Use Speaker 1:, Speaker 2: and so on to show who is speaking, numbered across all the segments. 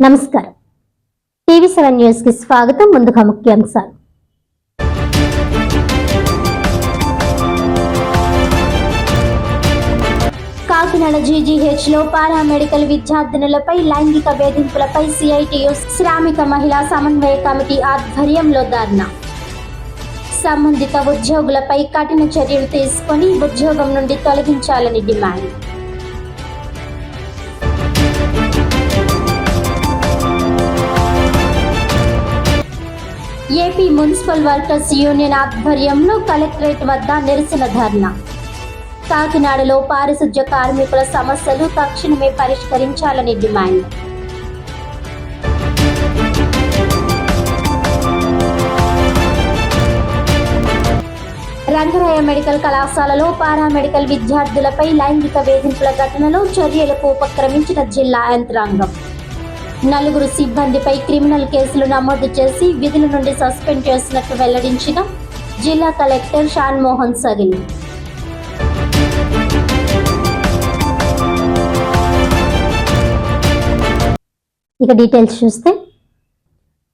Speaker 1: నమస్కారం. TV seven న్యూస్కి స్వాగతం. ముందుగా ముఖ్యాంశాలు. కాకినాడ జీజీహెచ్లో పారామెడికల్ విద్యార్థినులపై లైంగిక వేధింపులపై సిఐటియు శ్రామిక మహిళా సమన్వయ కమిటీ ఆధ్వర్యంలో ధర్నా. సంబంధిత ఉద్యోగులపై కఠిన చర్యలు తీసుకొని ఉద్యోగం నుండి తొలగించాలని demand. AP municipal workers union ఆధ్వర్యంలో కలెక్టరేట్ వద్ద నిరసన ధర్నా. కాకినాడలో పారిశుధ్య కార్మికుల సమస్యలు తక్షణమే పరిష్కరించాలని డిమాండ్. రంగరాయ మెడికల్ కళాశాలలో పారామెడికల్ విద్యార్థులపై లైంగిక వేధింపుల ఘటనలో చర్యలకు ఉపక్రమించిన జిల్లా యంత్రాంగం. నలుగురు సిబ్బందిపై క్రిమినల్ కేసులు నమోదు చేసి విధుల నుండి సస్పెండ్ చేసినట్లు వెల్లడించిన జిల్లా కలెక్టర్ షాన్ మోహన్ సగిలి. ఇక డీటెయిల్స్ చూస్తే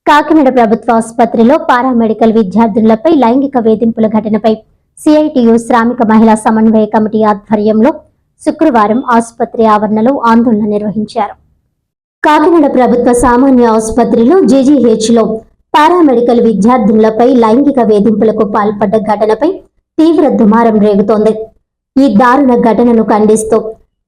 Speaker 1: కాకినాడ ప్రభుత్వ ఆసుపత్రిలో పారామెడికల్ విద్యార్థులపై లైంగిక వేధింపుల ఘటనపై సిఐటియు శ్రామిక మహిళా సమన్వయ కమిటీ ఆధ్వర్యంలో శుక్రవారం ఆసుపత్రి ఆవరణలో ఆందోళన నిర్వహించారు. కాకినాడ ప్రభుత్వ సామాన్య ఆసుపత్రిలో జీజీహెచ్లో పారామెడికల్ విద్యార్థినులపై లైంగిక వేధింపులకు పాల్పడ్డ ఘటనపై తీవ్ర దుమారం రేగుతోంది. ఈ దారుణ ఘటనను ఖండిస్తూ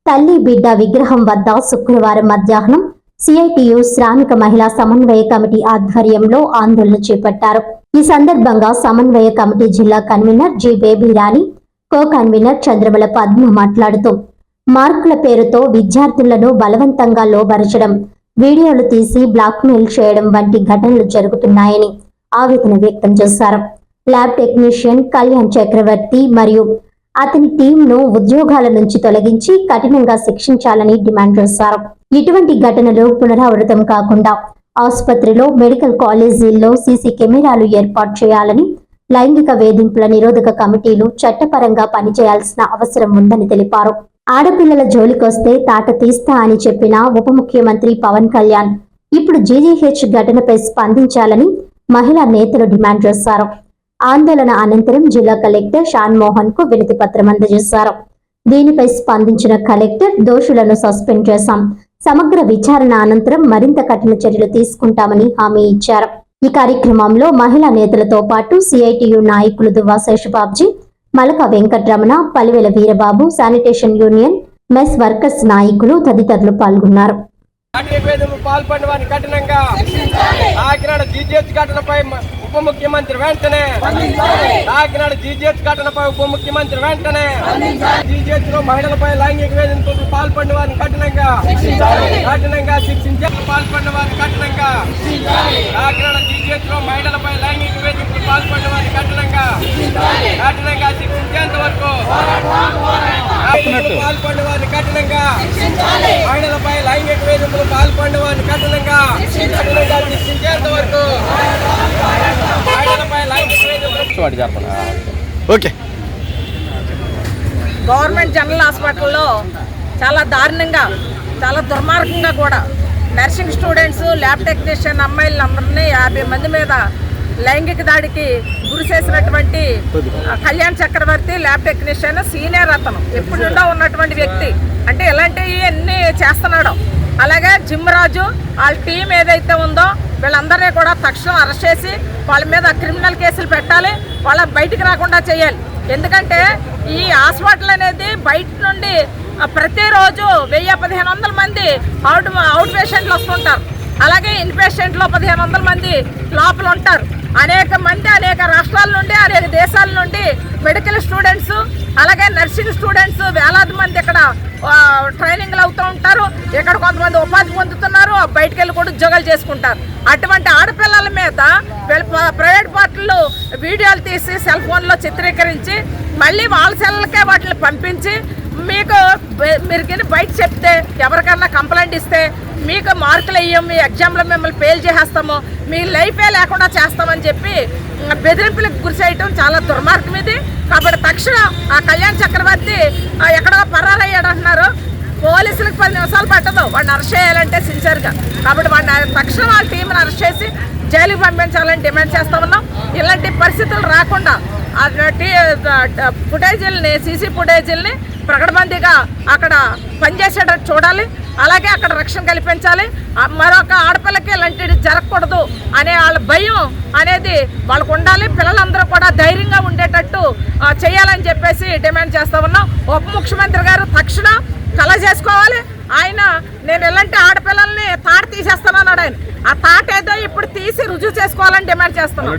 Speaker 1: తల్లి బిడ్డ విగ్రహం వద్ద శుక్రవారం మధ్యాహ్నం సిఐటియు శ్రామిక మహిళా సమన్వయ కమిటీ ఆధ్వర్యంలో ఆందోళన చేపట్టారు. ఈ సందర్భంగా సమన్వయ కమిటీ జిల్లా convener G Baby Rani co convener Chandramala Padma మాట్లాడుతూ మార్కుల పేరుతో విద్యార్థులను బలవంతంగా లోబరచడం వీడియోలు తీసి బ్లాక్మెయిల్ చేయడం వంటి ఘటనలు జరుగుతున్నాయని ఆవేదన వ్యక్తం చేశారు. ల్యాబ్ టెక్నీషియన్ కళ్యాణ్ చక్రవర్తి మరియు అతని టీంను ఉద్యోగాల నుంచి తొలగించి కఠినంగా శిక్షించాలని డిమాండ్ చేశారు. ఇటువంటి ఘటనలు పునరావృతం కాకుండా ఆసుపత్రిలో మెడికల్ కాలేజీల్లో సీసీ కెమెరాలు ఏర్పాటు చేయాలని లైంగిక వేధింపుల నిరోధక కమిటీలు చట్టపరంగా పనిచేయాల్సిన అవసరం ఉందని తెలిపారు. ఆడపిల్లల జోలికొస్తే తాట తీస్తా అని చెప్పిన ఉప ముఖ్యమంత్రి పవన్ కళ్యాణ్ ఇప్పుడు జీజీహెచ్ ఘటనపై స్పందించాలని మహిళా నేతలు డిమాండ్ చేశారు. ఆందోళన అనంతరం జిల్లా కలెక్టర్ షాన్ మోహన్కు వినతి పత్రం అందజేశారు. దీనిపై స్పందించిన కలెక్టర్ దోషులను సస్పెండ్ చేశాం. సమగ్ర విచారణ అనంతరం మరింత కఠిన చర్యలు తీసుకుంటామని హామీ ఇచ్చారు. ఈ కార్యక్రమంలో మహిళా నేతలతో పాటు సిఐటియు నాయకులు Duvva Seshababji Malaka Venkatramana Palivela Veerababu sanitation union mess workers నాయకులు తదితరులు పాల్గొన్నారు.
Speaker 2: పాల్పడిన వారిని కఠినంగా కాకినాడ జీజీహెచ్ ఘటనపై ఉప ముఖ్యమంత్రి వెంటనే కాకినాడ జీజీహెచ్ ఘటనపై ఉప ముఖ్యమంత్రి వెంటనే జీజీహెచ్లో మహిళలపై లైంగిక వేధింపులకు పాల్పడిన వారిని కఠినంగా కఠినంగా శిక్షించే పాల్పడిన వారిని కఠినంగా కాకినాడ జీజీహెచ్లో మహిళలపై లైంగిక వేధింపులకు పాల్పడిన వారిని కఠినంగా కఠినంగా శిక్షించేంత వరకు పాల్పడిన వారిని కఠినంగా. మహిళలపై లైంగిక వేధింపులు పాల్పడిన వారిని కఠినంగా కఠినంగా శిక్షించేంత వరకు మహిళలపై లైంగిక వేధింపులు
Speaker 3: ఓకే.
Speaker 4: గవర్నమెంట్ జనరల్ హాస్పిటల్లో చాలా దారుణంగా చాలా దుర్మార్గంగా కూడా నర్సింగ్ స్టూడెంట్స్ ల్యాబ్ టెక్నీషియన్ అమ్మాయిలందరినీ యాభై మంది మీద లైంగిక దాడికి గురి చేసినటువంటి Kalyan Chakravarthi lab technician senior అతను. ఎప్పుడు నుండో ఉన్నటువంటి వ్యక్తి. అంటే ఇలాంటివి అన్నీ చేస్తున్నాడు. అలాగే జిమ్ రాజు వాళ్ళ టీం ఏదైతే ఉందో వీళ్ళందరినీ కూడా తక్షణం అరెస్ట్ చేసి వాళ్ళ మీద క్రిమినల్ కేసులు పెట్టాలి. వాళ్ళ బయటికి రాకుండా చేయాలి. ఎందుకంటే ఈ హాస్పిటల్ అనేది బయట నుండి ప్రతిరోజు వెయ్యి పదిహేను వందల మంది అవుట్ అవుట్ పేషెంట్లు వస్తుంటారు. అలాగే ఇన్ పేషెంట్లో పదిహేను వందల మంది లోపల ఉంటారు. అనేక మంది అనేక రాష్ట్రాల నుండి అనేక దేశాల నుండి మెడికల్ స్టూడెంట్స్ అలాగే నర్సింగ్ స్టూడెంట్స్ వేలాది మంది ఇక్కడ ట్రైనింగ్లు అవుతూ ఉంటారు. ఇక్కడ కొంతమంది ఉపాధి పొందుతున్నారు బయటికి వెళ్ళి కూడా ఉద్యోగాలు చేసుకుంటారు. అటువంటి ఆడపిల్లల మీద ప్రైవేట్ పార్టీలు వీడియోలు తీసి సెల్ ఫోన్లో చిత్రీకరించి మళ్ళీ వాళ్ళ సెల్లకే వాటిని పంపించి మీకు మీరు కింద బయట చెప్తే ఎవరికన్నా కంప్లైంట్ ఇస్తే మీకు మార్కులు వేయం మీ ఎగ్జామ్లో మిమ్మల్ని ఫెయిల్ చేసేస్తాము మీ లైఫే లేకుండా చేస్తామని చెప్పి బెదిరింపులకు గురి చేయటం చాలా దుర్మార్గం ఇది. కాబట్టి తక్షణం ఆ కళ్యాణ్ చక్రవర్తి ఎక్కడో పరారయ్యాడు అంటున్నారు. పోలీసులకు పది నిమిషాలు పట్టదు. వాడిని అరెస్ట్ చేయాలంటే సిన్సియర్గా కాబట్టి వాడిని అరెస్ట్ చేసి జైలుకి పంపించాలని డిమాండ్ చేస్తా ఉన్నాం. ఇలాంటి పరిస్థితులు రాకుండా ఫుటేజీలని సీసీ ఫుటేజీలని ప్రకటబందీగా అక్కడ పనిచేసేటట్టు చూడాలి. అలాగే అక్కడ రక్షణ కల్పించాలి. మరొక ఆడపిల్లకి ఇలాంటివి జరగకూడదు అనే వాళ్ళ భయం అనేది వాళ్ళకు ఉండాలి. పిల్లలందరూ కూడా ధైర్యంగా ఉండేటట్టు చేయాలని చెప్పేసి డిమాండ్ చేస్తా ఉన్నాం. ఉప ముఖ్యమంత్రి గారు తక్షణం కల చేసుకోవాలి. ఆయన నేను ఎలాంటి ఆడపిల్లల్ని తాట తీసేస్తానన్నాడు ఆయన. ఆ తాట ఏదో ఇప్పుడు తీసి రుజువు చేసుకోవాలని డిమాండ్ చేస్తున్నాను